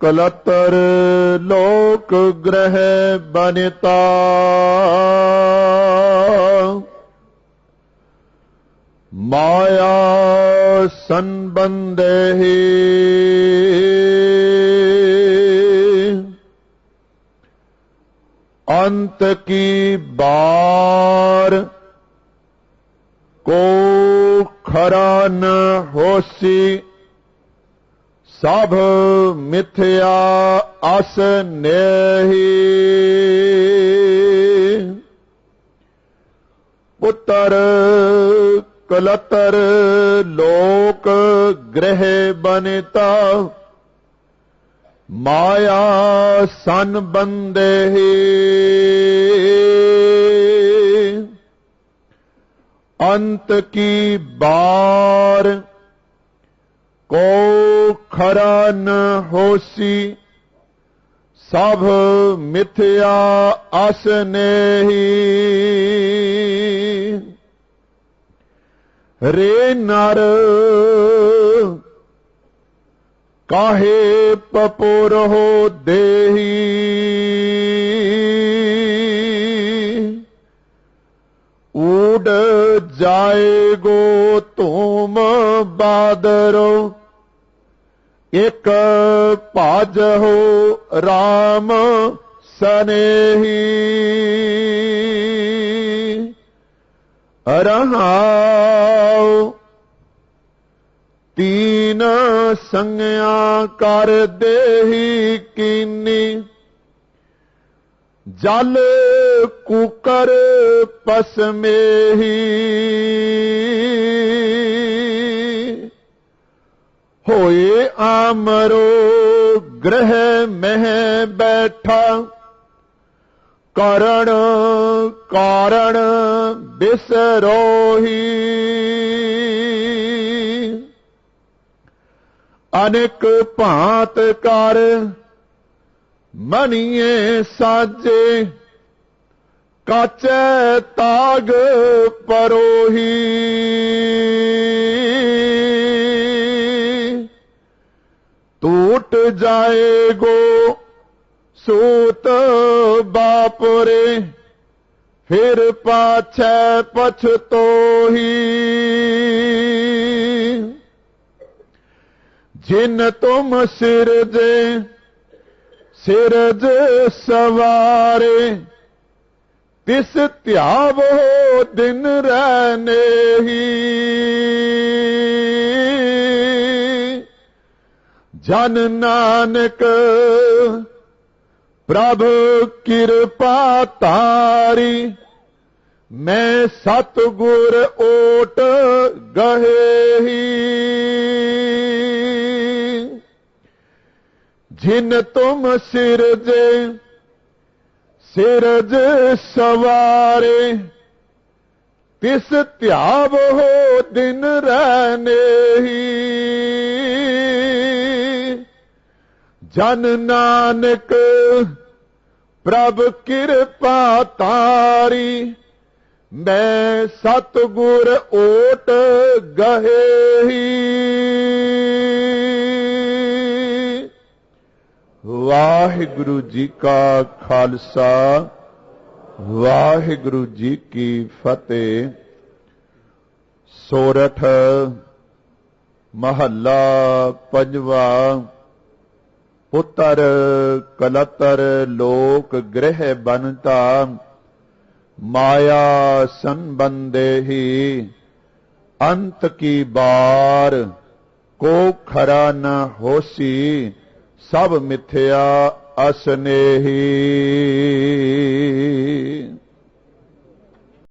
ਕਲਤਰ ਲੋਕ ਗ੍ਰਹਿ ਬਨਿਤਾ। ਮਾਇਆ ਸੰਬੰਧੇ ਅੰਤ ਕੀ ਬਾਰ ਕੋ ਖਰਾ ਨ ਹੋਸੀ ਸਭ ਮਿਥਿਆ ਅਸ ਨੇਹੀ। ਪੁੱਤਰ ਕਲਤਰ ਲੋਕ ਗ੍ਰਹਿ ਬਨਿਤਾ, ਮਾਇਆ ਸਨ ਬੰਦੇ ਅੰਤ ਕੀ ਬਾਰ ਕੋ ਖਰਾ ਨ ਹੋਸੀ, ਸਭ ਮਿਥਿਆ ਅਸ ਨੇਹੀ। ਰੇ ਨਰ ਕਾਹੇ ਪਪੁਰ ਹੋ ਦੇਹੀ ਊਡ ਜਾਏਗੋ ਧੂਮ ਬਾਦਰੋ ਇਕ ਭਜ ਹੋ RAM ਸਨੇਹੀ। ਰਹਾਉ ਤੀਨ ਸੰਗਿਆ ਕਰ ਦੇਹੀ ਕੀਨੀ। ਜਲ ਕੂਕਰ ਪਸਮੇਹੀ। ਹੋਏ ਆਮਰੋ, ਗ੍ਰਹਿ ਮਹਿ ਬੈਠਾ। ਕਰਣ ਕਾਰਣ ਬਿਸਰੋਹੀ। ਅਨੇਕ ਭਾਂਤ ਕਰ ਮਣੀਏ ਸਾਜੇ। ਕਾਚੈ ਤਾਗ ਪਰੋਹੀ। ਟੂਟ ਜਾਏਗੋ। ਸੂਤ ਬਾਪਰੇ ਫਿਰ ਪਾਛੈ ਪਛਤੋਹੀ ਜਿਨ ਤੁਮ ਸਿਰ ਸਿਰਜੇ, ਸਿਰਜ ਸਵਾਰੇ, ਤਿਸ ਧਿਆਵੋ ਦਿਨ ਰਹਿਨੇਹੀ ਜਨ ਨਾਨਕ, ਪ੍ਰਭ ਕਿਰਪਾ ਤਾਰੀ, ਮੈਂ ਸਤਗੁਰ ਓਟ ਗਹੇਹੀ। ਜਿਨ ਤੁਮ ਸਿਰਜੇ, ਸਿਰਜ ਸਵਾਰੇ, ਤਿਸ ਧਿਆਵ ਹੋ ਦਿਨ ਰਹਿਨੇਹੀ ਜਨ ਨਾਨਕ, ਪ੍ਰਭ ਕਿਰਪਾ ਤਾਰੀ। ਮੈਂ ਸਤਗੁਰ ਓਟ ਗਹੇਹੀ। ਵਾਹਿਗੁਰੂ ਜੀ ਕਾ ਖਾਲਸਾ, ਵਾਹਿਗੁਰੂ ਜੀ ਕੀ ਫਤਿਹ। ਸੋਰਠ ਮਹੱਲਾ ਪੰਜਵਾ ਪੁੱਤਰ ਕਲਤਰ ਲੋਕ ਗ੍ਰਹਿ ਬਨਤਾ ਮਾਇਆ ਸੰਬੰਦੇ ਹੀ ਅੰਤ ਕੀ ਬਾਰ, ਕੋ ਖਰਾ ਨ ਹੋਸੀ, ਸਭ ਮਿਥਿਆ ਅਸਨੇਹੀ